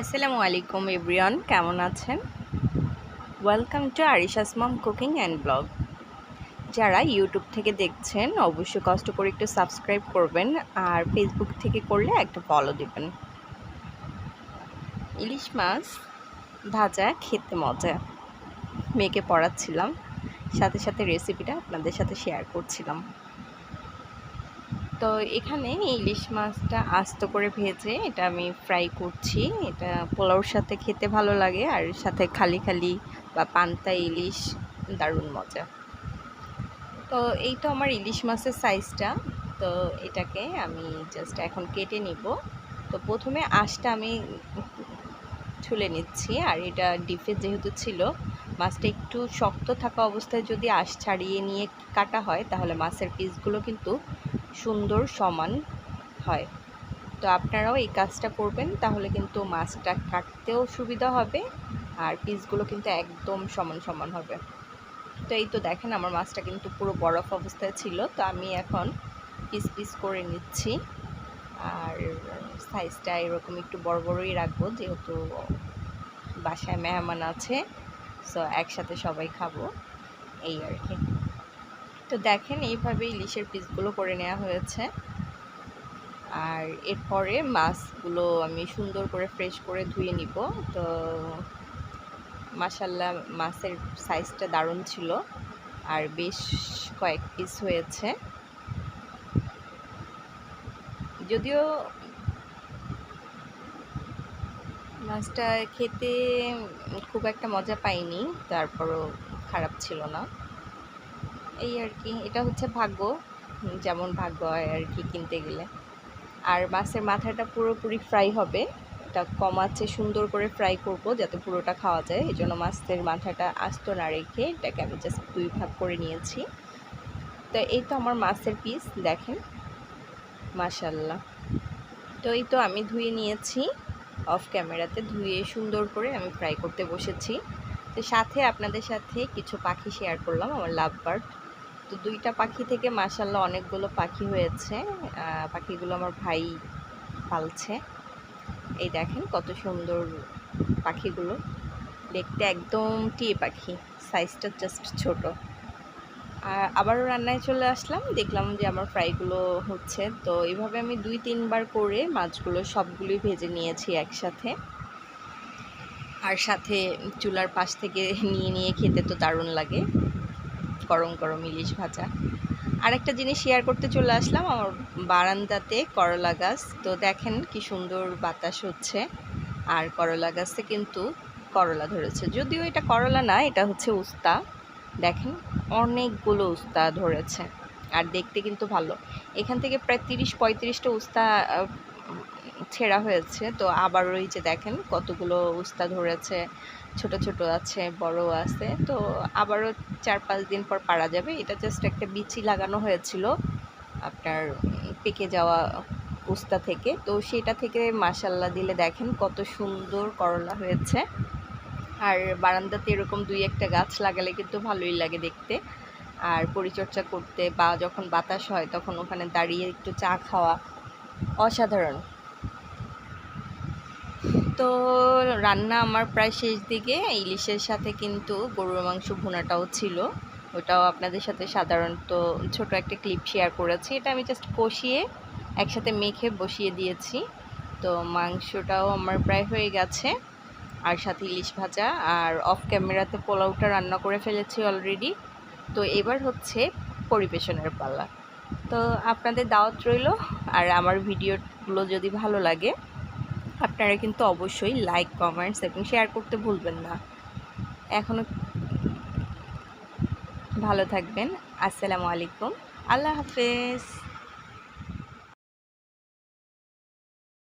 আসসালামু আলাইকুম এভরিওয়ান, কেমন আছেন? Welcome to Arisha's mom cooking and blog যারা ইউটিউব থেকে দেখছেন, অবশ্যই কষ্ট করে একটু সাবস্ক্রাইব করবেন আর ফেসবুক থেকে করলে একটা ফলো দেবেন। ইলিশ মাছ ভাজা খেতে মজা। মেয়েকে পড়াচ্ছিলাম, সাথে সাথে রেসিপিটা আপনাদের সাথে শেয়ার করছিলাম। তো এখানে ইলিশ মাছটা আস্ত করে ভেজে এটা আমি ফ্রাই করছি। এটা পোলাওর সাথে খেতে ভালো লাগে আর সাথে খালি খালি বা পান্তা ইলিশ, দারুণ মজা। তো এই তো আমার ইলিশ মাছের সাইজটা তো এটাকে আমি জাস্ট এখন কেটে নিব। তো প্রথমে আঁশটা আমি ছুলে নিচ্ছি আর এটা ডিপে যেহেতু ছিল, মাছটা একটু শক্ত থাকা অবস্থায় যদি আঁশ ছাড়িয়ে নিয়ে কাটা হয়, তাহলে মাছের পিসগুলো কিন্তু সুন্দর, সমান হয়। তো আপনারাও এই কাজটা করবেন, তাহলে কিন্তু মাছটা কাটতেও সুবিধা হবে আর পিসগুলো কিন্তু একদম সমান সমান হবে। তো এই তো দেখেন, আমার মাছটা কিন্তু পুরো বরফ অবস্থায় ছিল, তো আমি এখন পিস পিস করে নিচ্ছি। আর সাইজটা এরকম একটু বড়, বড়ই রাখব, যেহেতু বাসায় মেহমান আছে সো একসাথে সবাই খাব, এই আর কি। তো দেখেন, এইভাবে ইলিশের পিসগুলো করে নেওয়া হয়েছে। আর এরপরে মাছগুলো আমি সুন্দর করে ফ্রেশ করে ধুয়ে নিব। তো মাসাল্লাহ মাছের সাইজটা দারুণ ছিল আর বেশ কয়েক পিস হয়েছে। যদিও মাছটা খেতে খুব একটা মজা পাইনি, তারপরও খারাপ ছিল না। এই আর কি, এটা হচ্ছে ভাগ্য। যেমন ভাগ্য হয় আর কি কিনতে গেলে। আর মাছের মাথাটা পুরোপুরি ফ্রাই হবে। এটা কম আছে সুন্দর করে ফ্রাই করব যাতে পুরোটা খাওয়া যায়। এই জন্য মাছের মাথাটা আস্ত না রেখে এটাকে আমি জাস্ট দুই ভাগ করে নিয়েছি। তো এই তো আমার মাছের পিস দেখেন। মাশাল্লাহ তো এই তো আমি ধুয়ে নিয়েছি। অফ ক্যামেরাতে ধুয়ে সুন্দর করে আমি ফ্রাই করতে বসেছি। তো সাথে আপনাদের সাথে কিছু পাখি শেয়ার করলাম, আমার লাভ বার্ড তো দুইটা পাখি থেকে মাসাল্লাহ অনেকগুলো পাখি হয়েছে। পাখিগুলো আমার ভাই পালছে। এই দেখেন কত সুন্দর পাখিগুলো। দেখতে একদম টিয়ে পাখি সাইজটা জাস্ট ছোট। আর আবারও রান্নায় চলে আসলাম, দেখলাম যে আমার ফ্রাইগুলো হচ্ছে। তো এইভাবে আমি দুই, তিনবার করে মাছগুলো সবগুলোই ভেজে নিয়েছি একসাথে। আর সাথে চুলার পাশ থেকে নিয়ে নিয়ে খেতে তো দারুণ লাগে। গরম গরম ইলিশ ভাজা। আরেকটা জিনিস শেয়ার করতে চলে আসলাম, আমার বারান্দাতে করলা গাছ। তো দেখেন কি সুন্দর বাতাস হচ্ছে। আর করলা গাছে কিন্তু করলা ধরেছে। যদিও এটা করলা না, এটা হচ্ছে উস্তা। দেখেন অনেকগুলো উস্তা ধরেছে। আর দেখতে কিন্তু ভালো। এখান থেকে প্রায় তিরিশ পঁয়ত্রিশটা উস্তা ছেঁড়া হয়েছে। তো আবার ওই যে দেখেন কতগুলো উস্তা ধরেছে ছোট ছোট আছে, বড় আছে। তো আবারও চার পাঁচ দিন পর পারা যাবে। এটা জাস্ট একটা বিচি লাগানো হয়েছিল আপনার পেকে যাওয়া উস্তা থেকে। তো সেটা থেকে মাসাল্লা দিলে দেখেন কত সুন্দর করলা হয়েছে। আর বারান্দাতে এরকম দুই একটা গাছ লাগালে কিন্তু ভালোই লাগে দেখতে। আর পরিচর্যা করতে বা যখন বাতাস হয় তখন ওখানে দাঁড়িয়ে একটু চা খাওয়া অসাধারণ। তো রান্না আমার প্রায় শেষ দিকে। ইলিশের সাথে কিন্তু গরুর মাংস ভুনাটাও ছিল। ওটাও আপনাদের সাথে সাধারণত ছোট একটা ক্লিপ শেয়ার করেছি। এটা আমি জাস্ট কষিয়ে একসাথে মেখে বসিয়ে দিয়েছি। তো মাংসটাও আমার প্রায় হয়ে গেছে। আর সাথে ইলিশ ভাজা। আর অফ ক্যামেরাতে পোলাওটা রান্না করে ফেলেছি অলরেডি তো এবার হচ্ছে পরিবেশনের পালা। তো আপনাদের দাওয়াত রইল। আর আমার ভিডিওগুলো যদি ভালো লাগে, আপনারা কিন্তু অবশ্যই লাইক কমেন্টস এবং শেয়ার করতে ভুলবেন না। এখনও ভালো থাকবেন। আসসালামু আলাইকুম। আল্লাহ হাফেজ।